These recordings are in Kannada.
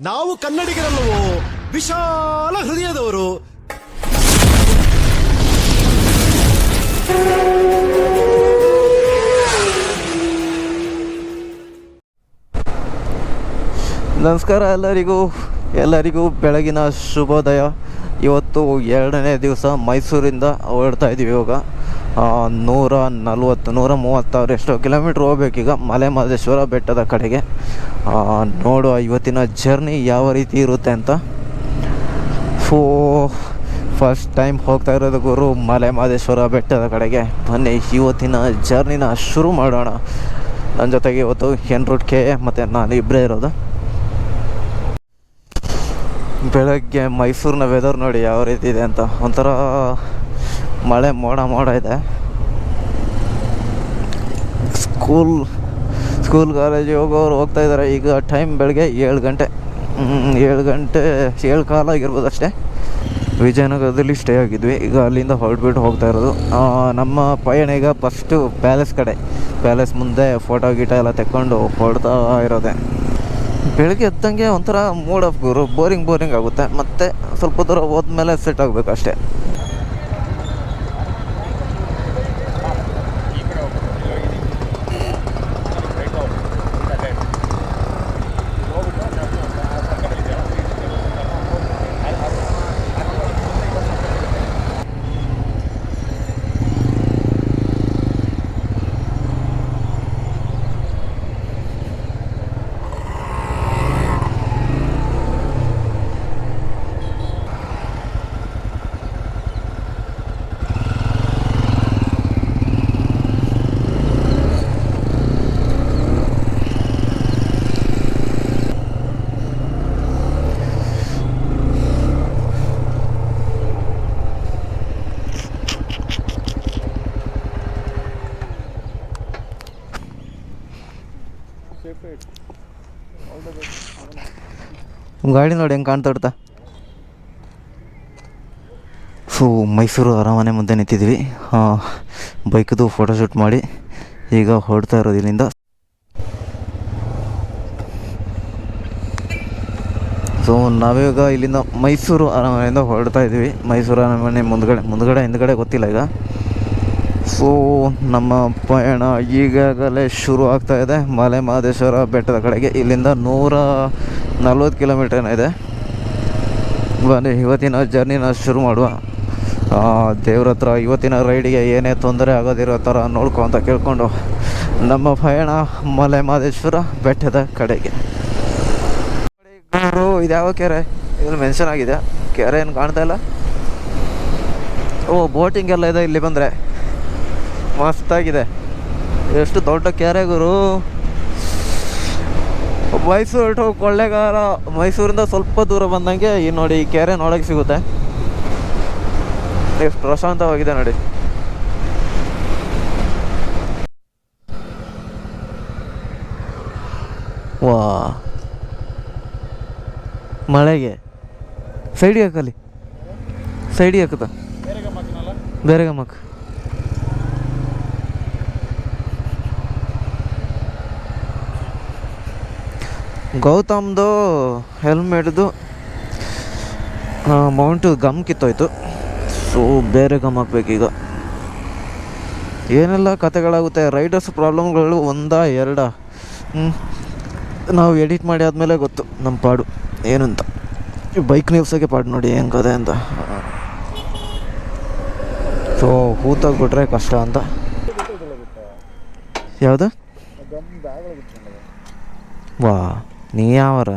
ನಾವು ಕನ್ನಡಿಗರಲ್ಲವೋ? ವಿಶಾಲ ಹೃದಯದವರು. ನಮಸ್ಕಾರ ಎಲ್ಲರಿಗೂ. ಎಲ್ಲರಿಗೂ ಬೆಳಗಿನ ಶುಭೋದಯ. ಇವತ್ತು ಎರಡನೇ ದಿವಸ ಮೈಸೂರಿಂದ ಹೊರಡ್ತಾ ಇದ್ದೀವಿ ಇವಾಗ. ನೂರ ನಲ್ವತ್ತು, ನೂರ ಮೂವತ್ತಾರು ಎಷ್ಟೋ ಕಿಲೋಮೀಟ್ರ್ ಹೋಗ್ಬೇಕೀಗ ಮಲೆ ಮಹದೇಶ್ವರ ಬೆಟ್ಟದ ಕಡೆಗೆ. ನೋಡುವ ಇವತ್ತಿನ ಜರ್ನಿ ಯಾವ ರೀತಿ ಇರುತ್ತೆ ಅಂತ. ಫೋ, ಫಸ್ಟ್ ಟೈಮ್ ಹೋಗ್ತಾ ಇರೋದು ಗುರು ಮಲೆ ಮಹದೇಶ್ವರ ಬೆಟ್ಟದ ಕಡೆಗೆ. ಬನ್ನಿ, ಇವತ್ತಿನ ಜರ್ನಿನ ಶುರು ಮಾಡೋಣ. ನನ್ನ ಜೊತೆಗೆ ಇವತ್ತು ಎನ್ ರೂಟ್ ಕೆ ಮತ್ತು ನಾನು ಇಬ್ಬರೇ ಇರೋದು. ಬೆಳಗ್ಗೆ ಮೈಸೂರಿನ ವೆದರ್ ನೋಡಿ ಯಾವ ರೀತಿ ಇದೆ ಅಂತ. ಒಂಥರ ಮಳೆ ಮೋಡ ಮೋಡ ಇದೆ. ಸ್ಕೂಲ್ ಸ್ಕೂಲ್ ಕಾಲೇಜ್ ಹೋಗೋರು ಹೋಗ್ತಾ ಇದ್ದಾರೆ. ಈಗ ಟೈಮ್ ಬೆಳಗ್ಗೆ ಏಳು ಗಂಟೆ. ಏಳು ಗಂಟೆ, ಏಳು ಕಾಲ ಆಗಿರ್ಬೋದು ಅಷ್ಟೇ. ವಿಜಯನಗರದಲ್ಲಿ ಸ್ಟೇ ಆಗಿದ್ವಿ. ಈಗ ಅಲ್ಲಿಂದ ಹೊರಟ್ಬಿಟ್ಟು ಹೋಗ್ತಾ ಇರೋದು. ನಮ್ಮ ಪಯಣ ಈಗ ಫಸ್ಟು ಪ್ಯಾಲೇಸ್ ಕಡೆ. ಪ್ಯಾಲೇಸ್ ಮುಂದೆ ಫೋಟೋ ಗೀಟ ಎಲ್ಲ ತೆಕ್ಕೊಂಡು ಹೊರಡ್ತಾ ಇರೋದೆ. ಬೆಳಗ್ಗೆ ಎದ್ದಂಗೆ ಒಂಥರ ಮೂಡ್ ಆಫ್ ಗುರು ಬೋರಿಂಗ್ ಬೋರಿಂಗ್ ಆಗುತ್ತೆ. ಮತ್ತು ಸ್ವಲ್ಪ ದೂರ ಹೋದ್ಮೇಲೆ ಸೆಟ್ ಆಗಬೇಕು ಅಷ್ಟೇ. ಗಾಡಿ ನೋಡಿ ಹೆಂಗೆ ಕಾಣ್ತಾ ಸೊ ಮೈಸೂರು ಅರಮನೆ ಮುಂದೆ ನಿಂತಿದ್ವಿ. ಬೈಕ್ದು ಫೋಟೋಶೂಟ್ ಮಾಡಿ ಈಗ ಹೊರಡ್ತಾ ಇರೋದು ಇಲ್ಲಿಂದ. ಸೊ ನಾವೀಗ ಇಲ್ಲಿಂದ ಮೈಸೂರು ಅರಮನೆಯಿಂದ ಹೊರಡ್ತಾ ಇದ್ದೀವಿ. ಮೈಸೂರು ಅರಮನೆ ಮುಂದ್ಗಡೆ ಮುಂದ್ಗಡೆ, ಹಿಂದ್ಗಡೆ ಗೊತ್ತಿಲ್ಲ ಈಗ. ಸೊ ನಮ್ಮ ಪಯಣ ಈಗಾಗಲೇ ಶುರು ಆಗ್ತಾ ಇದೆ. ಮಲೆ ಮಹದೇಶ್ವರ ಬೆಟ್ಟದ ಕಡೆಗೆ. ಇಲ್ಲಿಂದ ನೂರ ನಲ್ವತ್ತು ಕಿಲೋಮೀಟರ್ ಇದೆ? ಬನ್ನಿ, ಇವತ್ತಿನ ಜರ್ನಿನ ಶುರು ಮಾಡುವ. ದೇವ್ರ ಹತ್ರ ಇವತ್ತಿನ ರೈಡಿಗೆ ಏನೇ ತೊಂದರೆ ಆಗೋದಿರೋ ಥರ ನೋಡ್ಕೊ ಅಂತ ಕೇಳ್ಕೊಂಡು ನಮ್ಮ ಪಯಣ ಮಲೆ ಮಹದೇಶ್ವರ ಬೆಟ್ಟದ ಕಡೆಗೆ. ಗುರು ಇದ್ಯಾವ ಕೆರೆ? ಇಲ್ಲಿ ಮೆನ್ಷನ್ ಆಗಿದೆ. ಕೆರೆ ಏನು ಕಾಣ್ತಾ ಇಲ್ಲ? ಓ ಬೋಟಿಂಗ್ ಎಲ್ಲ ಇದೆ ಇಲ್ಲಿ ಬಂದರೆ. ಮಸ್ತಾಗಿದೆ ಎಷ್ಟು ದೊಡ್ಡ ಕೆರೆ ಗುರು. ಮೈಸೂರು ಟು ಕೊಳ್ಳೆಗಾರ ಮೈಸೂರಿಂದ ಸ್ವಲ್ಪ ದೂರ ಬಂದಂಗೆ ಈ ನೋಡಿ ಈ ಕೆರೆ ನೋಡಕ್ಕೆ ಸಿಗುತ್ತೆ. ಎಷ್ಟು ಪ್ರಶಾಂತವಾಗಿದೆ ನೋಡಿ. ವಾ. ಮಳೆಗೆ. ಸೈಡಿಗೆ ಹಾಕಲಿ ಸೈಡಿಗೆ ಹಾಕುತ್ತಾ? ಬೇರೆ ಗಮಕ್ ಗೌತಮ್ದು ಹೆಲ್ಮೆಟ್ದು ಮೌಂಟು ಗಮ್ ಕಿತ್ತೋಯ್ತು. ಸೊ ಬೇರೆ ಗಮ್ ಹಾಕ್ಬೇಕೀಗ. ಏನೆಲ್ಲ ಕತೆಗಳಾಗುತ್ತೆ ರೈಡರ್ಸ್ ಪ್ರಾಬ್ಲಮ್ಗಳು ಒಂದಾ ಎರಡ. ನಾವು ಎಡಿಟ್ ಮಾಡಿ ಆದಮೇಲೆ ಗೊತ್ತು ನಮ್ಮ ಪಾಡು ಏನು ಏನಂತ ಬೈಕ್ ನಿಲ್ಸೋಕ್ಕೆ ಪಾಡು ನೋಡಿ ಏನು ಕದೆ ಅಂತ. ಸೊ ಹೂತಾಗ್ಬಿಟ್ರೆ ಕಷ್ಟ ಅಂತ. ಯಾವುದು? ವಾ. ನೀ ಯಾವರ?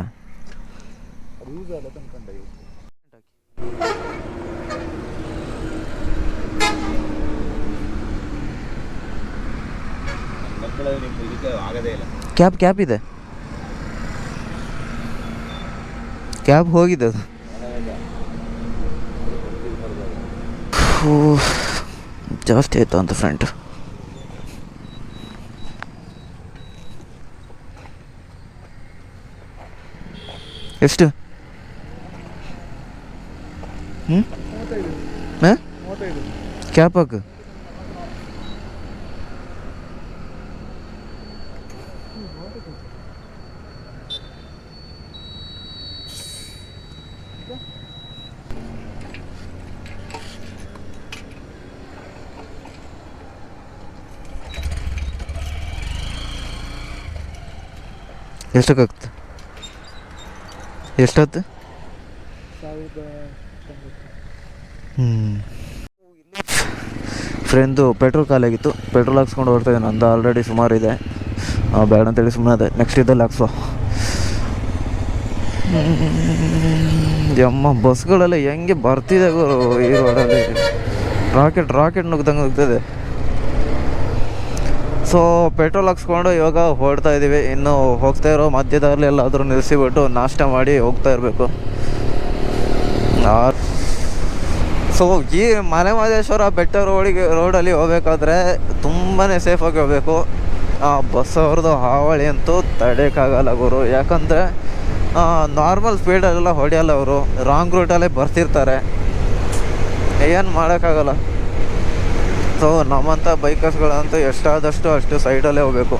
ಕ್ಯಾಬ್ ಕ್ಯಾಬ್ ಇದೆ. ಕ್ಯಾಬ್ ಹೋಗಿದೆ ಅದು. ಜಾಸ್ತಿ ಆಯ್ತು ಅಂತ ಫ್ರೆಂಡ್ ಎಷ್ಟು ಹ್ಞೂ ಹಾಂ ಕ್ಯಾಪ್ ಹಾಕು ಎಷ್ಟಕ್ಕಾಗ್ತದೆ ಎಷ್ಟೊತ್ತು? ಹ್ಞೂ ಫ್ರೆಂಡು, ಪೆಟ್ರೋಲ್ ಖಾಲಿಯಾಗಿತ್ತು. ಪೆಟ್ರೋಲ್ ಹಾಕ್ಸ್ಕೊಂಡು ಹೊರ್ತಾ ಇದ್ದೀನಿ. ನಂದು ಆಲ್ರೆಡಿ ಸುಮಾರು ಇದೆ. ಬೇಡ ಅಂತೇಳಿ ಸುಮ್ಮನೆ ಅದೇ. ನೆಕ್ಸ್ಟ್ ಇದ್ದಲ್ಲಿ ಹಾಕ್ಸೋ ಯಮ್ಮ, ಬಸ್ಗಳೆಲ್ಲ ಹೆಂಗೆ ಬರ್ತಿದೆ ಈ ರೋಡಲ್ಲಿ ರಾಕೆಟ್ ರಾಕೆಟ್ ನುಗ್ದಂಗೆ ನುಗ್ತದೆ ಸೊ ಪೆಟ್ರೋಲ್ ಹಾಕ್ಸ್ಕೊಂಡು ಇವಾಗ ಹೊರಡ್ತಾ ಇದ್ದೀವಿ ಇನ್ನು ಹೋಗ್ತಾ ಇರೋ ಮಧ್ಯದಲ್ಲಿ ಎಲ್ಲಾದರೂ ನಿಲ್ಲಿಸಿಬಿಟ್ಟು ನಾಷ್ಟ ಮಾಡಿ ಹೋಗ್ತಾ ಇರಬೇಕು. ಸೊ ಈ ಮಲೆ ಮಹದೇಶ್ವರ ಬೆಟ್ಟ ರೋಡಿಗೆ ರೋಡಲ್ಲಿ ಹೋಗ್ಬೇಕಾದ್ರೆ ತುಂಬಾ ಸೇಫಾಗಿ ಹೋಗಬೇಕು. ಆ ಬಸ್ ಅವ್ರದ್ದು ಹಾವಳಿ ಅಂತೂ ತಡೆಯೋಕ್ಕಾಗಲ್ಲ ಗುರು. ಯಾಕಂದರೆ ನಾರ್ಮಲ್ ಸ್ಪೀಡಲ್ಲೆಲ್ಲ ಹೊಡೆಯಲ್ಲ ಅವರು. ರಾಂಗ್ ರೂಟಲ್ಲೇ ಬರ್ತಿರ್ತಾರೆ. ಏನು ಮಾಡೋಕ್ಕಾಗಲ್ಲ. ಸೊ ನಮ್ಮಂಥ ಬೈಕರ್ಸ್ಗಳಂತೂ ಎಷ್ಟಾದಷ್ಟು ಅಷ್ಟು ಸೈಡಲ್ಲೇ ಹೋಗಬೇಕು.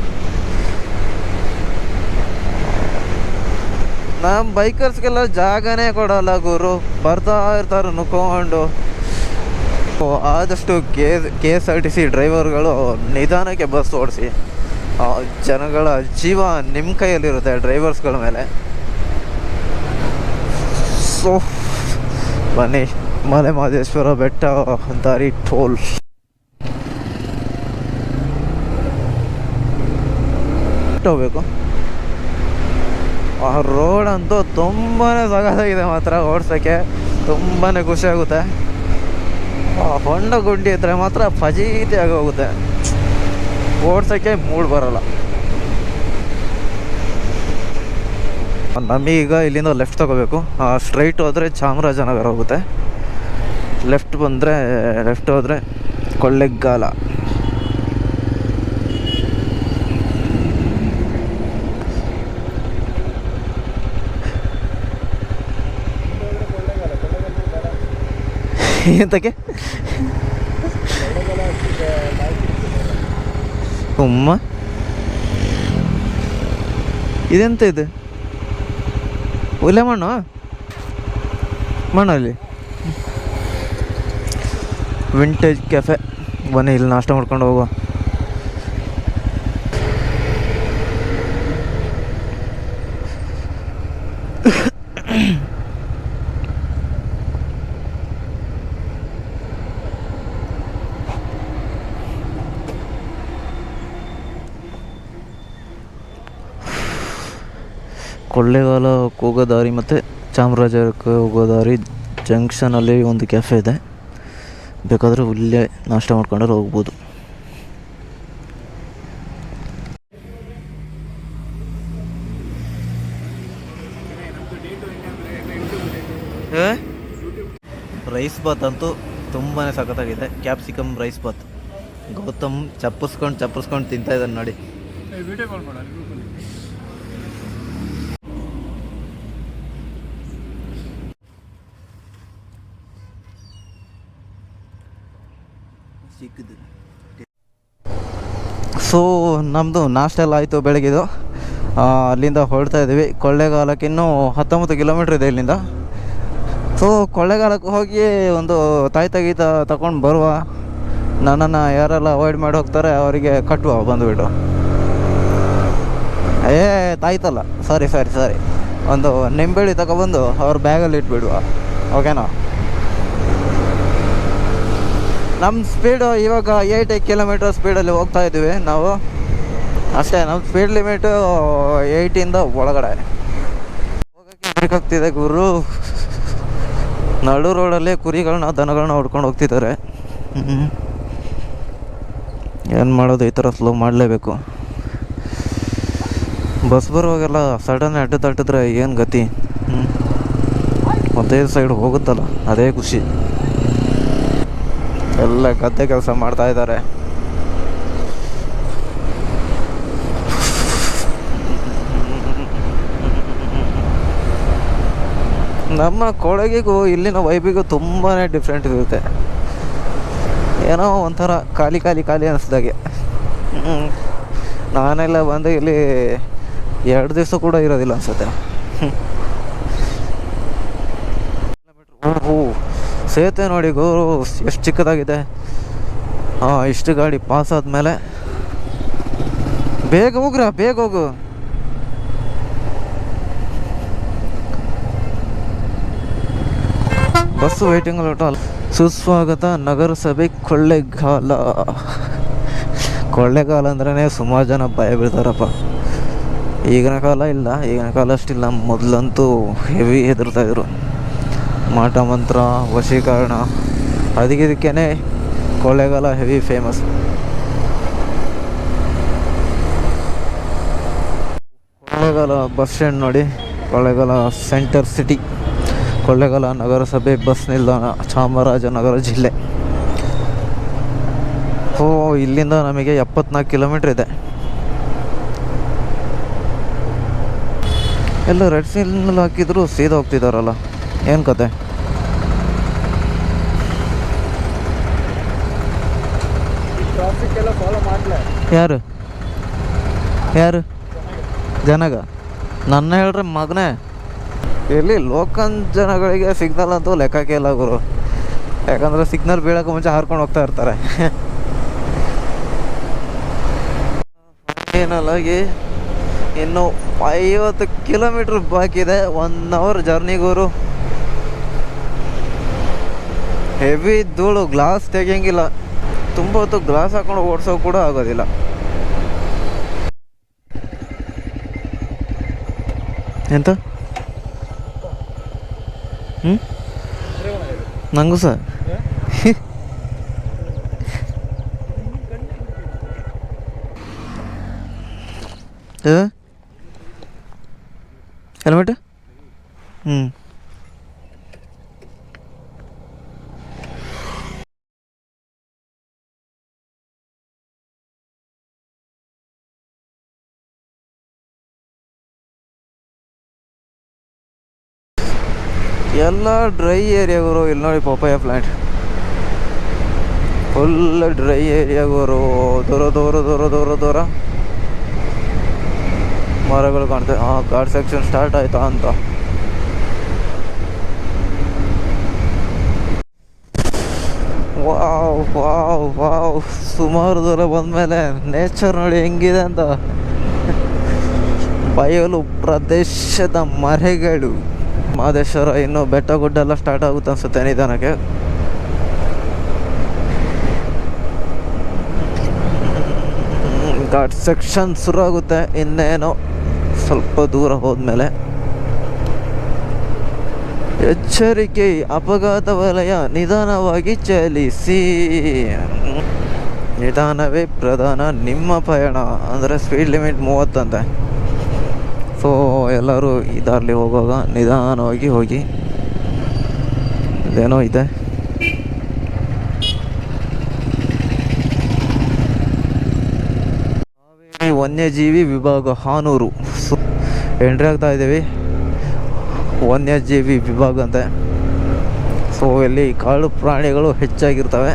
ನಮ್ಮ ಬೈಕರ್ಸ್ಗೆಲ್ಲ ಜಾಗನೇ ಕೊಡಲ್ಲ ಗುರು. ಬರ್ತಾ ಇರ್ತಾರೆ ನುಕ್ಕೊಂಡು. ಆದಷ್ಟು K K S R T C ಡ್ರೈವರ್ಗಳು ನಿಧಾನಕ್ಕೆ ಬಸ್ ಓಡಿಸಿ. ಜನಗಳ ಜೀವ ನಿಮ್ಮ ಕೈಯಲ್ಲಿರುತ್ತೆ ಡ್ರೈವರ್ಸ್ಗಳ ಮೇಲೆ. ಸೊ, ಬನ್ನಿ, ಮಲೆ ಮಹದೇಶ್ವರ ಬೆಟ್ಟ ದಾರಿ ಟೋಲ್. ಹೋಗ್ಬೇಕು. ಆ ರೋಡ್ ಅಂತೂ ತುಂಬಾ ಸಗದಾಗಿದೆ ಮಾತ್ರ ಓಡ್ಸೋಕ್ಕೆ. ತುಂಬಾ ಖುಷಿ ಆಗುತ್ತೆ. ಆ ಹೊಂಡ ಗುಂಡಿ ಇದ್ದರೆ ಮಾತ್ರ ಫಜೀತಿ ಆಗೋಗುತ್ತೆ ಓಡ್ಸೋಕ್ಕೆ ಮೂಡ್ ಬರಲ್ಲ. ನಮಗೀಗ ಇಲ್ಲಿಂದ ಲೆಫ್ಟ್ ತಗೋಬೇಕು. ಸ್ಟ್ರೈಟ್ ಹೋದರೆ ಚಾಮರಾಜನಗರ ಹೋಗುತ್ತೆ. ಲೆಫ್ಟ್ ಬಂದರೆ ಲೆಫ್ಟ್ ಹೋದರೆ ಕೊಳ್ಳೆಗಾಲ. ಎಂತಕ್ಕೆ? ಉಮ್ಮ. ಇದೆಂತ ಇದು? ಒಲೆ ಮಣ್ಣು? ಮಣ್ಣಲ್ಲಿ ವಿಂಟೇಜ್ ಕೆಫೆ ಬನ್ನಿ ಇಲ್ಲಿ ನಾಷ್ಟ ಮಾಡ್ಕೊಂಡು ಹೋಗುವ. ಕೊಳ್ಳೇಗಾಲ ಹೋಗೋ ದಾರಿ ಮತ್ತು ಚಾಮರಾಜಕ್ಕೆ ಹೋಗೋ ದಾರಿ ಜಂಕ್ಷನಲ್ಲಿ ಒಂದು ಕೆಫೆ ಇದೆ. ಬೇಕಾದರೆ ಇಲ್ಲೇ ನಾಷ್ಟ ಮಾಡ್ಕೊಂಡ್ರೆ ಹೋಗ್ಬೋದು. ರೈಸ್ ಬಾತ್ ಅಂತೂ ತುಂಬಾ ಸಖತ್ತಾಗಿದೆ. Capsicum rice bath. ಗೌತಮ್ ಚಪ್ಪಸ್ಕೊಂಡು ಚಪ್ಪಸ್ಕೊಂಡು ತಿಂತಾ ಇದ್ದಾನೆ ನೋಡಿ. ಸೊ ನಮ್ಮದು ನಾಷ್ಟ ಎಲ್ಲ ಆಯಿತು ಬೆಳಗ್ಗೆದು. ಅಲ್ಲಿಂದ ಹೊರಡ್ತಾ ಇದ್ದೀವಿ. ಕೊಳ್ಳೇಗಾಲಕ್ಕೆ ಇನ್ನೂ ಹತ್ತೊಂಬತ್ತು ಕಿಲೋಮೀಟ್ರ್ ಇದೆ ಇಲ್ಲಿಂದ. ಸೊ, ಕೊಳ್ಳೇಗಾಲಕ್ಕೆ ಹೋಗಿ ಒಂದು ತಾಯಿ ತಗೀತ ತಗೊಂಡು ಬರುವ ನನ್ನನ್ನು ಯಾರೆಲ್ಲ ಅವಾಯ್ಡ್ ಮಾಡಿ ಹೋಗ್ತಾರೆ, ಅವರಿಗೆ ಕಟ್ಟುವ ಬಂದುಬಿಟ್ಟು. ಏ, ತಾಯ್ತಲ್ಲ. ಸಾರಿ ಸಾರಿ ಸಾರಿ ಒಂದು ನಿಂಬೆಳಿ ತಗೊಬಂದು ಅವ್ರ ಬ್ಯಾಗಲ್ಲಿ ಇಟ್ಬಿಡುವ. ಓಕೆನಾ ನಮ್ಮ ಸ್ಪೀಡು ಇವಾಗ ಏಯ್ಟ್ ಕಿಲೋಮೀಟರ್ ಸ್ಪೀಡಲ್ಲಿ ಹೋಗ್ತಾ ಇದ್ದೀವಿ ನಾವು. ಅಷ್ಟೇ ನಮ್ಮ ಸ್ಪೀಡ್ ಲಿಮಿಟು ಏಯ್ಟಿಂದ ಒಳಗಡೆ. ಹೋಗೋಕ್ಕೆ ಬೇಕಾಗ್ತಿದೆ ಗುರು. ನಡು ರೋಡಲ್ಲಿ ಕುರಿಗಳನ್ನ, ದನಗಳನ್ನ ಹೊಡ್ಕೊಂಡು ಹೋಗ್ತಿದ್ದಾರೆ. ಏನು ಮಾಡೋದು, ಈ ಥರ ಸ್ಲೋ ಮಾಡಲೇಬೇಕು. ಬಸ್ ಬರುವಾಗೆಲ್ಲ ಸಡನ್ ಅಡ್ಡ ತಟ್ಟಿದ್ರೆ ಏನು ಗತಿ? ಒಂದೇ ಸೈಡ್ ಹೋಗುತ್ತಲ್ಲ, ಅದೇ ಖುಷಿ. ಎಲ್ಲ ಗದ್ದೆ ಕೆಲಸ ಮಾಡ್ತಾ ಇದ್ದಾರೆ. ನಮ್ಮ ಕೊಡಗಿಗೂ ಇಲ್ಲಿನ ವೈಬಿಗೂ ತುಂಬಾ ಡಿಫ್ರೆಂಟ್ ಇರುತ್ತೆ. ಏನೋ ಒಂಥರ ಖಾಲಿ ಖಾಲಿ ಖಾಲಿ ಅನಿಸ್ದಾಗೆ. ನಾನೆಲ್ಲ ಬಂದು ಇಲ್ಲಿ ಎರಡು ದಿವಸ ಕೂಡ ಇರೋದಿಲ್ಲ ಅನ್ಸುತ್ತೆ. ಸೇತುವೆ ನೋಡಿ ಗೌರು ಎಷ್ಟು ಚಿಕ್ಕದಾಗಿದೆ. ಇಷ್ಟು ಗಾಡಿ ಪಾಸ್ ಆದಮೇಲೆ ಬೇಗ ಹೋಗ್ರ ಬೇಗ ಹೋಗು. ಬಸ್ಸು ವೇಟಿಂಗ್ ಲೋಟ ಸುಸ್ವಾಗತ ನಗರಸಭೆ ಕೊಳ್ಳೆಗಾಲ. ಕೊಳ್ಳೆಗಾಲ ಅಂದ್ರೆ ಸುಮಾರು ಜನ ಭಯ ಬೀಳ್ತಾರಪ್ಪ. ಈಗಿನ ಕಾಲ ಇಲ್ಲ, ಈಗಿನ ಕಾಲ ಅಷ್ಟಿಲ್ಲ. ಮೊದಲಂತೂ ಹೆವಿ ಹೆದರ್ತಾ ಇದ್ರು. ಮಾಟ ಮಂತ್ರ ವಶೀಕರಣ ಅದಕ್ಕೆ ಇದಕ್ಕೇ Kollegal heavy famous Kollegal bus stand ನೋಡಿ, ಕೊಳ್ಳೆಗಾಲ ಸೆಂಟರ್ ಸಿಟಿ ಕೊಳ್ಳೆಗಾಲ ನಗರಸಭೆ ಬಸ್ ನಿಲ್ದಾಣ, ಚಾಮರಾಜನಗರ ಜಿಲ್ಲೆ. ಓ, ಇಲ್ಲಿಂದ ನಮಗೆ ಎಪ್ಪತ್ನಾಲ್ಕು ಕಿಲೋಮೀಟ್ರ್ ಇದೆ. ಎಲ್ಲ ರೆಡ್ ಸಿಗ್ನಲ್ ಹಾಕಿದ್ರು ಸೀದಾ ಹೋಗ್ತಿದಾರಲ್ಲ. ಏನು ಕತೆ? ಯಾರು? ಯಾರು? ಜನಗ? ನನ್ನ ಹೇಳ್ರಿ ಮಗನೇ. ಎಲ್ಲಿ ಲೋಕಲ್ ಜನಗಳಿಗೆ ಸಿಗ್ನಲ್ ಅಂತೂ ಲೆಕ್ಕಕ್ಕೆ ಇಲ್ಲ ಗುರು. ಯಾಕಂದ್ರೆ ಸಿಗ್ನಲ್ ಬೀಳಕ್ಕೆ ಮುಂಚೆ ಹಾರ್ಕೊಂಡು ಹೋಗ್ತಾ ಇರ್ತಾರೆ. ಫೈನಲಾಗಿ ಇನ್ನು ಐವತ್ತು ಕಿಲೋಮೀಟ್ರ್ ಬಾಕಿ ಇದೆ ಒನ್ ಅವರ್ ಜರ್ನಿ ಗುರು. ಹೆವಿ ಧೂಳು, ಗ್ಲಾಸ್ ತೆಗಿಯಂಗಿಲ್ಲ. ತುಂಬ ಹೊತ್ತು ಗ್ಲಾಸ್ ಹಾಕೊಂಡು ಓಡಿಸೋ ಕೂಡ ಆಗೋದಿಲ್ಲ. ಎಂತ? ಹ್ಞೂ ನಂಗೂ ಸರ್ ಹೆಲ್ಮೆಟ್ ಹ್ಞೂ ಎಲ್ಲ ಡ್ರೈ ಏರಿಯಾಗವರು ಇಲ್ಲಿ ನೋಡಿ ಪಪ್ಪಾಯ ಪ್ಲಾಂಟ್ ಫುಲ್ ಡ್ರೈ ಏರಿಯಾಗವರು ದೂರ ದೂರ ದೂರ ದೂರ ದೂರ. ಮರಗಳು ಕಾಣ್ತವೆ ಹಾಂ ಗಾಡ್ ಸೆಕ್ಷನ್ ಸ್ಟಾರ್ಟ್ ಆಯ್ತಾ ಅಂತ. Wow wow wow. ಸುಮಾರು ದೂರ ಬಂದಮೇಲೆ ನೇಚರ್ ನೋಡಿ ಹೆಂಗಿದೆ ಅಂತ. ಬಯಲು ಪ್ರದೇಶದ ಮರೆಗಳು. ಮಹದೇಶ್ವರ ಇನ್ನು ಬೆಟ್ಟ ಗುಡ್ಡ ಎಲ್ಲ ಸ್ಟಾರ್ಟ್ ಆಗುತ್ತೆ ಅನ್ಸುತ್ತೆ ನಿಧಾನಕ್ಕೆ. ಘಾಟ್ ಸೆಕ್ಷನ್ ಶುರು ಆಗುತ್ತೆ, ಇನ್ನೇನು ಸ್ವಲ್ಪ ದೂರ ಹೋದ್ಮೇಲೆ. ಎಚ್ಚರಿಕೆ, ಅಪಘಾತ ವಲಯ ನಿಧಾನವಾಗಿ ಚಲಿಸಿ. ನಿಧಾನವೇ ಪ್ರಧಾನ, ನಿಮ್ಮ ಪಯಣ, ಅಂದರೆ ಸ್ಪೀಡ್ ಲಿಮಿಟ್ ಮೂವತ್ತಂತೆ. ಸೊ ಎಲ್ಲರೂ ಇದಾರ್ಲಿ ಹೋಗುವಾಗ ನಿಧಾನವಾಗಿ ಹೋಗಿ. ಇದೇನೋ ಇದೆ. ವನ್ಯಜೀವಿ ವಿಭಾಗ ಹಾನೂರು. ಸೊ, ಎಂಟ್ರಿ ಆಗ್ತಾ ಇದ್ದೀವಿ. ವನ್ಯಜೀವಿ ವಿಭಾಗ ಅಂತೆ. ಸೊ, ಇಲ್ಲಿ ಕಾಡು ಪ್ರಾಣಿಗಳು ಹೆಚ್ಚಾಗಿರ್ತವೆ.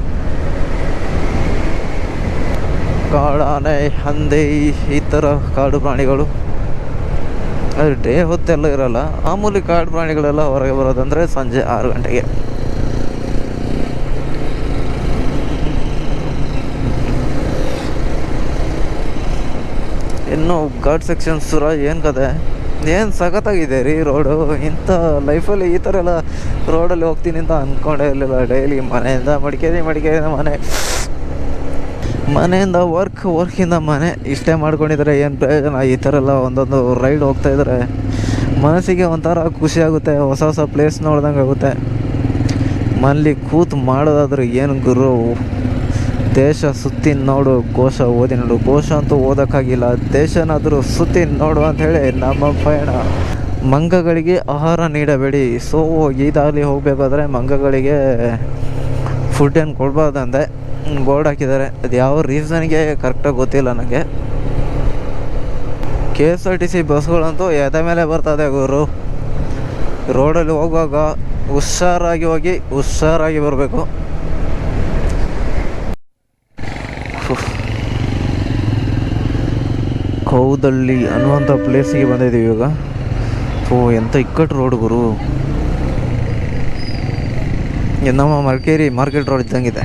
ಕಾಡಾನೆ, ಹಂದಿ, ಈ ಥರ ಕಾಡು ಪ್ರಾಣಿಗಳು. ಅದು ಡೇ ಹೊತ್ತೆಲ್ಲ ಇರಲ್ಲ. ಮಾಮೂಲಿ ಕಾಡು ಪ್ರಾಣಿಗಳೆಲ್ಲ ಹೊರಗೆ ಬರೋದಂದರೆ ಸಂಜೆ ಆರು ಗಂಟೆಗೆ. ಇನ್ನು ಘಾಟ್ ಸೆಕ್ಷನ್ ಸುರ ಏನು ಕತೆ? ಏನು ಸಖತ್ತಾಗಿದೆ ರೀ ರೋಡು ಇಂಥ ಲೈಫಲ್ಲಿ ಈ ಥರ ಎಲ್ಲ ರೋಡಲ್ಲಿ ಹೋಗ್ತೀನಿ ಅಂತ ಅಂದ್ಕೊಂಡೇ ಇರಲಿಲ್ಲ. ಡೈಲಿ ಮನೆಯಿಂದ ಮಡಿಕೇರಿ ಮಡಿಕೇರಿಯಿಂದ ಮನೆ. ಮನೆಯಿಂದ ವರ್ಕ್ ವರ್ಕಿಂದ ಮನೆ ಇಷ್ಟೇ ಮಾಡ್ಕೊಂಡಿದ್ರೆ ಏನು ಪ್ರಯೋಜನ? ಈ ಥರ ಎಲ್ಲ ಒಂದೊಂದು ರೈಡ್ ಹೋಗ್ತಾ ಇದ್ರೆ ಮನಸ್ಸಿಗೆ ಒಂಥರ ಖುಷಿಯಾಗುತ್ತೆ ಹೊಸ ಹೊಸ ಪ್ಲೇಸ್ ನೋಡ್ದಂಗೆ ಆಗುತ್ತೆ. ಮನೇಲಿ ಕೂತು ಮಾಡೋದಾದ್ರೆ ಏನು ಗುರು? ದೇಶ ಸುತ್ತಿ ನೋಡು ಕೋಶ ಓದಿ ನೋಡು. ಕೋಶ ಅಂತೂ ಓದೋಕ್ಕಾಗಿಲ್ಲ, ದೇಶನಾದರೂ ಸುತ್ತಿ ನೋಡು ಅಂಥೇಳಿ ನಮ್ಮ ಪಯಣ ಮಂಗಗಳಿಗೆ ಆಹಾರ ನೀಡಬೇಡಿ. ಸೊ ಈ ದಾರಿ ಹೋಗಬೇಕಾದ್ರೆ ಮಂಗಗಳಿಗೆ ಫುಡ್ ಏನು ಕೊಡ್ಬಾರ್ದಂತೆ ಬೋರ್ಡ್ ಹಾಕಿದ್ದಾರೆ. ಅದು ಯಾವ ರೀಸನ್ಗೆ ಕರೆಕ್ಟಾಗಿ ಗೊತ್ತಿಲ್ಲ ನನಗೆ K S R T C ಬಸ್ಗಳಂತೂ ಎದೆ ಮೇಲೆ ಬರ್ತದೆ ಗುರು. ರೋಡಲ್ಲಿ ಹೋಗುವಾಗ ಹುಷಾರಾಗಿ ಹೋಗಿ, ಹುಷಾರಾಗಿ ಬರಬೇಕು. ಕೌದಳ್ಳಿ ಅನ್ನುವಂಥ ಪ್ಲೇಸಿಗೆ ಬಂದಿದ್ದೀವಿ ಇವಾಗ. ಓ ಎಂಥ ಇಕ್ಕಟ್ಟು ರೋಡ್ ಗುರು. ನಮ್ಮ ಮಡಿಕೇರಿ ಮಾರ್ಕೆಟ್ ರೋಡ್ ಇದ್ದಂಗಿದೆ.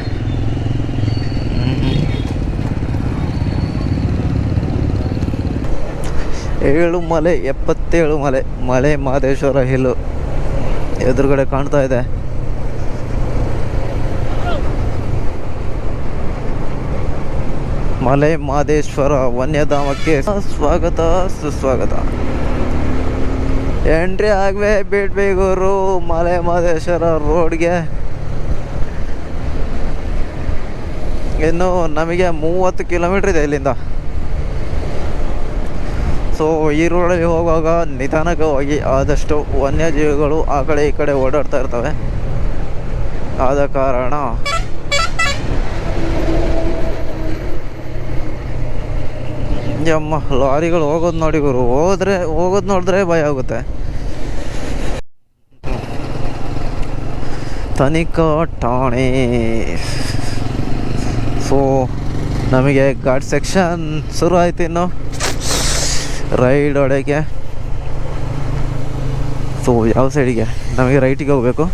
ಏಳು ಮಲೆ, ಎಪ್ಪತ್ತೇಳು ಮಲೆ ಮಲೆ ಮಹದೇಶ್ವರ ಹಿಲ್ಲು ಎದುರುಗಡೆ ಕಾಣ್ತಾ ಇದೆ. ಮಲೆ ಮಹದೇಶ್ವರ ವನ್ಯಧಾಮಕ್ಕೆ ಸ್ವಾಗತ, ಸುಸ್ವಾಗತ. ಎಂಟ್ರಿ ಆಗ್ಬೇ ಬಿಡ್ಬೇಗೂರು, ಮಲೆ ಮಹದೇಶ್ವರ ರೋಡ್ಗೆ. ಇನ್ನು ನಮಗೆ ಮೂವತ್ತು ಕಿಲೋಮೀಟ್ರ್ ಇದೆ ಇಲ್ಲಿಂದ. ಸೊ ಈ ರೋಡಲ್ಲಿ ಹೋಗುವಾಗ ನಿಧಾನಕವಾಗಿ ಆದಷ್ಟು ವನ್ಯಜೀವಿಗಳು ಆ ಕಡೆ ಈ ಕಡೆ ಓಡಾಡ್ತಾ ಇರ್ತವೆ. ಆದ ಕಾರಣ ಯಮ್ಮ, ಲಾರಿಗಳು ಹೋಗೋದು ನೋಡಿ ಗುರು, ಹೋದ್ರೆ, ಹೋಗೋದು ನೋಡಿದ್ರೆ ಭಯ ಆಗುತ್ತೆ. ತನಿಖಾ ಠಾಣೆ. ಸೊ, ನಮಗೆ ಘಾಟ್ ಸೆಕ್ಷನ್ ಶುರು ಆಯ್ತು ಇನ್ನು. ರೈಡ್ ಹೊಡೆಯೋಕ್ಕೆ ಸೊ, ಯಾವ ಸೈಡಿಗೆ? ನಮಗೆ ರೈಟಿಗೆ ಹೋಗಬೇಕು.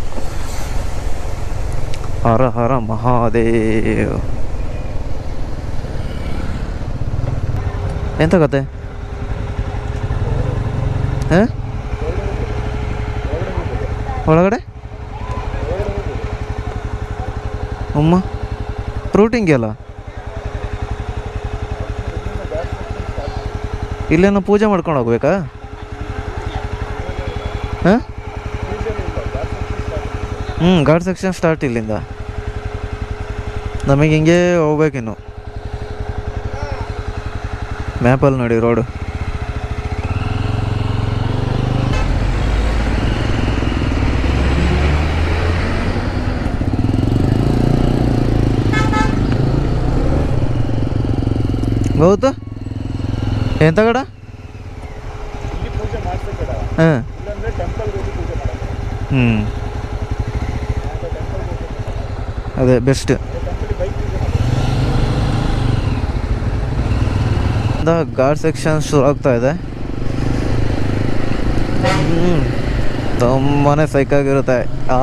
ಹರ ಹರ ಮಹಾದೇವ್. ಎಂತ ಕತೆ? ಒಳಗಡೆ? ಅಮ್ಮ, ರೂಟಿಂಗ್ ಅಲ್ಲ? ಇಲ್ಲೇನೋ ಪೂಜೆ ಮಾಡ್ಕೊಂಡು ಹೋಗ್ಬೇಕಾ? ಹಾಂ? ಹ್ಞೂ ಗಾಡ್ ಸೆಕ್ಷನ್ ಸ್ಟಾರ್ಟ್ ಇಲ್ಲಿಂದ. ನಮಗೆ ಹಿಂಗೆ ಹೋಗ್ಬೇಕಿನ್ನು. ಮ್ಯಾಪಲ್ಲಿ ನೋಡಿ ರೋಡು ಗೌತು? ಎಂತ ಕಡ? ಹಾಂ. ಹ್ಞೂ ಅದೇ ಬೆಸ್ಟ್ ಗಾರ್ಡ್ ಸೆಕ್ಷನ್ ಶುರು ಆಗ್ತಾ ಇದೆ. ತುಂಬಾ ಸೈಕಾಗಿರುತ್ತೆ ಆ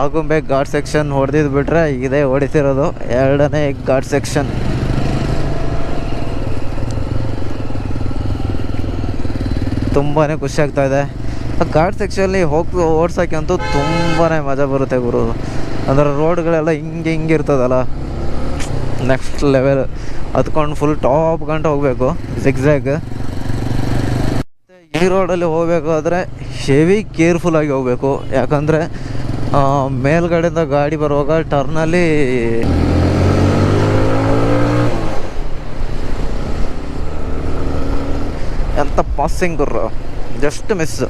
ಆಗುಂಬೆ ಗಾರ್ಡ್ ಸೆಕ್ಷನ್ ಹೊಡೆದಿದ್ದು ಬಿಟ್ರೆ ಇದೇ ಹೊಡಿತಿರೋದು. ಎರಡನೇ ಗಾರ್ಡ್ ಸೆಕ್ಷನ್. ತುಂಬಾ ಖುಷಿ ಆಗ್ತಾ ಇದೆ. ಘಾಟ್ ಸೆಕ್ಷನಲ್ಲಿ ಹೋಗಿ ಓಡ್ಸೋಕ್ಕಂತೂ ತುಂಬಾ ಮಜಾ ಬರುತ್ತೆ ಗುರು. ಅಂದ್ರೆ ರೋಡ್ಗಳೆಲ್ಲ ಹಿಂಗೆ ಹಿಂಗೆ ಇರ್ತದಲ್ಲ. ನೆಕ್ಸ್ಟ್ ಲೆವೆಲ್ ಹತ್ಕೊಂಡು ಫುಲ್ ಟಾಪ್ ಗಂಟ ಹೋಗಬೇಕು. ಜಿಗ್ಜ್ಯಾಗ್ ಈ ರೋಡಲ್ಲಿ ಹೋಗಬೇಕಾದ್ರೆ ಹೆವಿ ಕೇರ್ಫುಲ್ಲಾಗಿ ಹೋಗಬೇಕು. ಯಾಕಂದರೆ ಮೇಲ್ಗಡೆಯಿಂದ ಗಾಡಿ ಬರುವಾಗ ಟರ್ನಲ್ಲಿ ಎಂಥ ಪಾಸಿಂಗ್ ಜಸ್ಟ್ ಮಿಸ್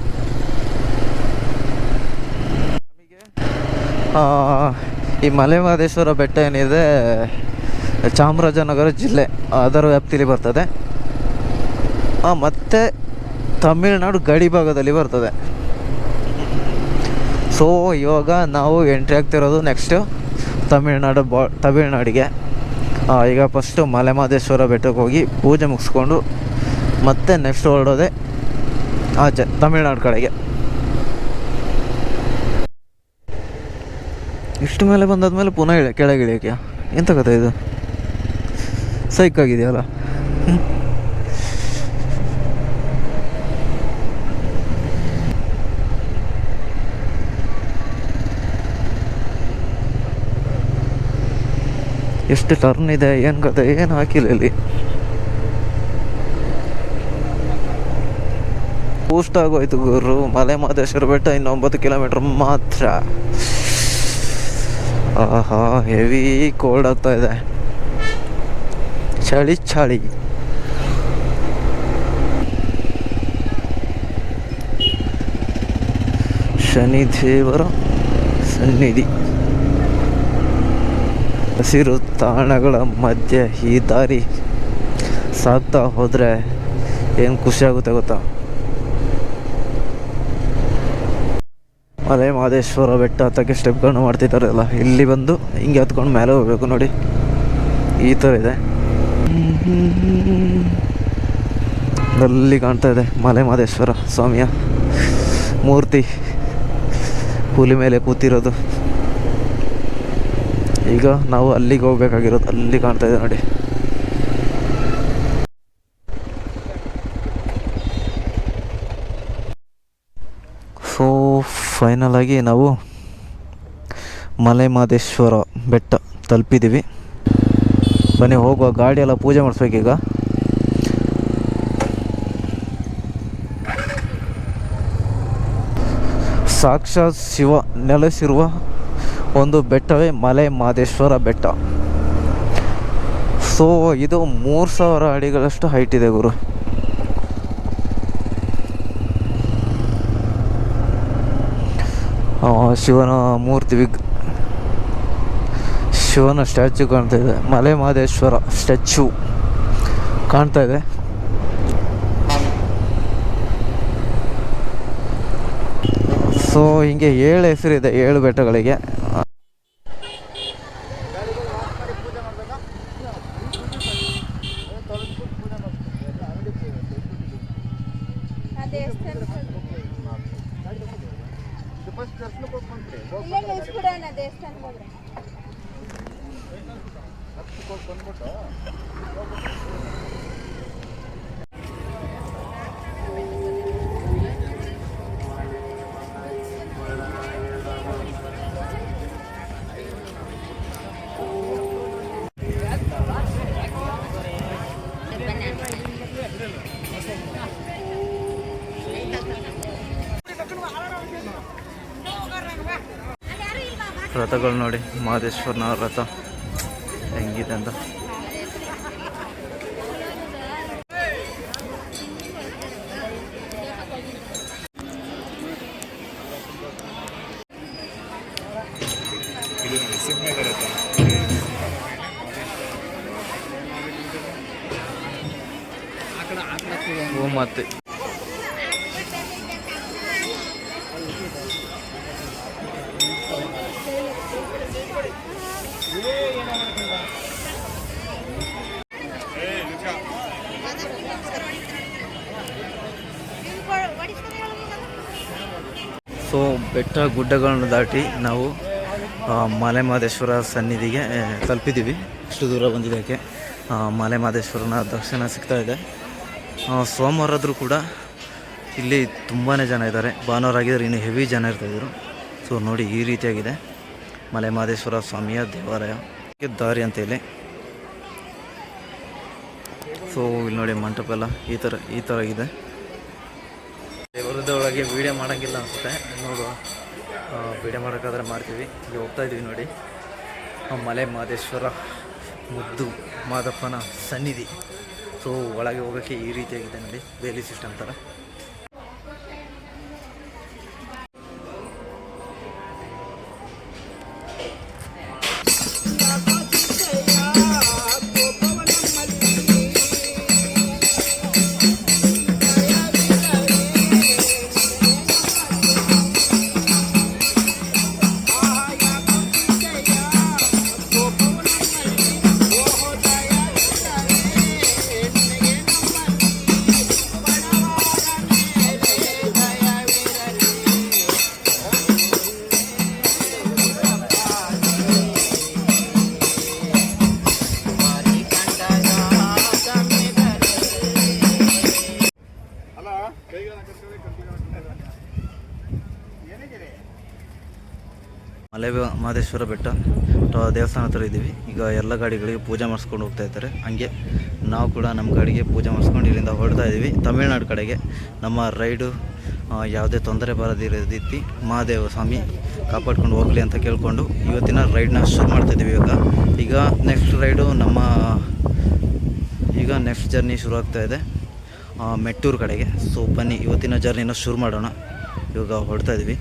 ಈ ಮಲೆ ಮಹದೇಶ್ವರ ಬೆಟ್ಟ ಏನಿದೆ, ಚಾಮರಾಜನಗರ ಜಿಲ್ಲೆ, ಅದರ ವ್ಯಾಪ್ತಿಯಲ್ಲಿ ಬರ್ತದೆ. ಮತ್ತು ತಮಿಳ್ನಾಡು ಗಡಿ ಭಾಗದಲ್ಲಿ ಬರ್ತದೆ. ಸೊ ಇವಾಗ ನಾವು ಎಂಟ್ರಿ ಆಗ್ತಿರೋದು ನೆಕ್ಸ್ಟು ತಮಿಳ್ನಾಡು ಬಾ, ತಮಿಳ್ನಾಡಿಗೆ. ಈಗ ಫಸ್ಟು ಮಲೆಮಹದೇಶ್ವರ ಬೆಟ್ಟಕ್ಕೆ ಹೋಗಿ ಪೂಜೆ ಮುಗಿಸ್ಕೊಂಡು ಮತ್ತೆ ನೆಕ್ಸ್ಟ್ ಹೊರಡೋದೆ ಆಚೆ, ತಮಿಳ್ನಾಡು ಕಡೆಗೆ. ಇಷ್ಟು ಮೇಲೆ ಬಂದಾದ್ಮೇಲೆ ಪುನಃ ಇಳೆ ಕೆಳಗೆ ಇಳಿಯೋಕೆ ಎಂತ ಕಥೆ ಇದು? ಸೈಕ್ ಆಗಿದೆಯಲ್ಲ? ಎಷ್ಟು ಟರ್ನ್ ಇದೆ, ಏನು ಕತೆ ಏನು ಹಾಕಿಲ್ಲ ಇಲ್ಲಿ. ಪೋಸ್ಟ್ ಆಗೋಯ್ತು ಗುರು. ಮಲೆ ಮಹದೇಶ್ವರ ಬೆಟ್ಟ ಇನ್ನು ಒಂಬತ್ತು ಕಿಲೋಮೀಟರ್ ಮಾತ್ರ. ಆಹಾ, ಹೆವಿ ಕೋಲ್ಡ್ ಆಗ್ತಾ ಇದೆ. ಚಳಿ ಚಳಿ. ಶನಿದೇವರ ಸನ್ನಿಧಿ. ಹಸಿರು ತಾಣಗಳ ಮಧ್ಯೆ ಈ ದಾರಿ ಸಾಗ್ತಾ ಹೋದರೆ ಏನು ಖುಷಿಯಾಗುತ್ತೆ ಗೊತ್ತಾ? ಮಲೆ ಮಹದೇಶ್ವರ ಬೆಟ್ಟ ಹತ್ತಕ್ಕೆ ಸ್ಟೆಪ್ಗಳನ್ನ ಮಾಡ್ತಿದ್ದಾರಲ್ಲ, ಇಲ್ಲಿ ಬಂದು ಹಿಂಗೆ ಹತ್ಕೊಂಡು ಮೇಲೆ ಹೋಗ್ಬೇಕು ನೋಡಿ. ಈ ಥರ ಇದೆ. ಅಲ್ಲಿ ಕಾಣ್ತಾ ಇದೆ ಮಲೆ ಮಹದೇಶ್ವರ ಸ್ವಾಮಿಯ ಮೂರ್ತಿ. ಹುಲಿ ಮೇಲೆ ಕೂತಿರೋದು. ಈಗ ನಾವು ಅಲ್ಲಿಗೆ ಹೋಗ್ಬೇಕಾಗಿರೋದು, ಅಲ್ಲಿ ಕಾಣ್ತಾ ಇದೆ ನೋಡಿ ಸೊ ಫೈನಲ್ ಆಗಿ ನಾವು ಮಲೆ ಮಹದೇಶ್ವರ ಬೆಟ್ಟ ತಲುಪಿದ್ದೀವಿ. ಬನ್ನಿ, ಹೋಗುವ ಗಾಡಿ ಎಲ್ಲ ಪೂಜೆ ಮಾಡಿಸ್ಬೇಕೀಗ. ಸಾಕ್ಷಾತ್ ಶಿವ ನೆಲೆಸಿರುವ ಒಂದು ಬೆಟ್ಟವೇ ಮಲೆ ಮಾದೇಶ್ವರ ಬೆಟ್ಟ. ಸೊ ಇದು ಮೂರು ಸಾವಿರ ಅಡಿಗಳಷ್ಟು ಹೈಟ್ ಇದೆ ಗುರು. ಶಿವನ ಮೂರ್ತಿ ವಿಗ್, ಶಿವನ ಸ್ಟ್ಯಾಚು ಕಾಣ್ತಾ ಇದೆ. ಮಲೆ ಮಹದೇಶ್ವರ ಸ್ಟ್ಯಾಚು ಕಾಣ್ತಾ ಇದೆ. ಸೊ ಹಿಂಗೆ ಏಳು ಹೆಸರಿದೆ, ಏಳು ಬೆಟ್ಟಗಳಿಗೆ. ರಥಗಳು ನೋಡಿ ಮಹದೇಶ್ವರನ ರಥ ಹೆಂಗಿದೆ ಅಂತ ಓ ಮತ್ತೆ ಸೊ ಬೆಟ್ಟ ಗುಡ್ಡಗಳನ್ನು ದಾಟಿ ನಾವು ಮಲೆಮಹದೇಶ್ವರ ಮಲೆ ಮಹದೇಶ್ವರ ಸನ್ನಿಧಿಗೆ ತಲುಪಿದ್ದೀವಿ. ಇಷ್ಟು ದೂರ ಬಂದಿದ್ದಕ್ಕೆ ಮಲೆಮಹದೇಶ್ವರನ ಮಲೆ ಮಹದೇಶ್ವರನ ದರ್ಶನ ಸಿಗ್ತಾ ಇದೆ. ಸೋಮವಾರದ್ರೂ ಕೂಡ ಇಲ್ಲಿ ತುಂಬಾ ಜನ ಇದ್ದಾರೆ. ಭಾನುವಾರ ಆಗಿದ್ರೆ ಇನ್ನು ಹೆವಿ ಜನ ಇರ್ತಾಯಿದ್ರು ಸೊ, ನೋಡಿ ಈ ರೀತಿಯಾಗಿದೆ ಮಲೆಮಹದೇಶ್ವರ ಸ್ವಾಮಿಯ ದೇವಾಲಯ. ದಾರಿ ಅಂತ ಇಲ್ಲಿ ಸೊ, ಇಲ್ಲಿ ನೋಡಿ ಮಂಟಪ ಎಲ್ಲ ಈ ಥರ ಈ ಥರ ಇದೆ. ಒಳಗೆ ವೀಡಿಯೋ ಮಾಡೋಂಗಿಲ್ಲ ಅನಿಸುತ್ತೆ. ನೋಡು ವೀಡಿಯೋ ಮಾಡೋಕ್ಕಾದ್ರೆ ಮಾಡ್ತೀವಿ. ಇಲ್ಲಿ ಹೋಗ್ತಾ ಇದೀವಿ ನೋಡಿ. ಮಲೆ ಮಹದೇಶ್ವರ ಮುದ್ದು ಮಾದಪ್ಪನ ಸನ್ನಿಧಿ. ಸೊ ಒಳಗೆ ಹೋಗೋಕ್ಕೆ ಈ ರೀತಿಯಾಗಿದೆ ನೋಡಿ. ಬೇಲಿ ಸಿಸ್ಟಮ್ ಥರ ಮಹದೇಶ್ವರ ಬೆಟ್ಟ ದೇವಸ್ಥಾನ ಹತ್ರ ಇದ್ದೀವಿ. ಈಗ ಎಲ್ಲ ಗಾಡಿಗಳಿಗೆ ಪೂಜೆ ಮಾಡಿಸ್ಕೊಂಡು ಹೋಗ್ತಾ ಇದ್ದಾರೆ. ಹಂಗೆ ನಾವು ಕೂಡ ನಮ್ಮ ಗಾಡಿಗೆ ಪೂಜೆ ಮಾಡಿಸ್ಕೊಂಡು ಇಲ್ಲಿಂದ ಹೊರಡ್ತಾ ಇದ್ದೀವಿ. ತಮಿಳ್ನಾಡು ಕಡೆಗೆ ನಮ್ಮ ರೈಡು ಯಾವುದೇ ತೊಂದರೆ ಬರದಿರೋ ರೀತಿ ಮಹಾದೇವ ಸ್ವಾಮಿ ಕಾಪಾಡ್ಕೊಂಡು ಹೋಗಲಿ ಅಂತ ಕೇಳಿಕೊಂಡು ಇವತ್ತಿನ ರೈಡ್ನ ಶುರು ಮಾಡ್ತಿದ್ದೀವಿ ಇವಾಗ. ಈಗ ನೆಕ್ಸ್ಟ್ ರೈಡು ನಮ್ಮ, ಈಗ ನೆಕ್ಸ್ಟ್ ಜರ್ನಿ ಶುರು ಆಗ್ತಾ ಇದೆ. ಮೆಟ್ಟೂರು ಕಡೆಗೆ. ಸೊ ಬನ್ನಿ, ಇವತ್ತಿನ ಜರ್ನಿನ ಶುರು ಮಾಡೋಣ. ಇವಾಗ ಹೊರಡ್ತಾ ಇದ್ದೀವಿ.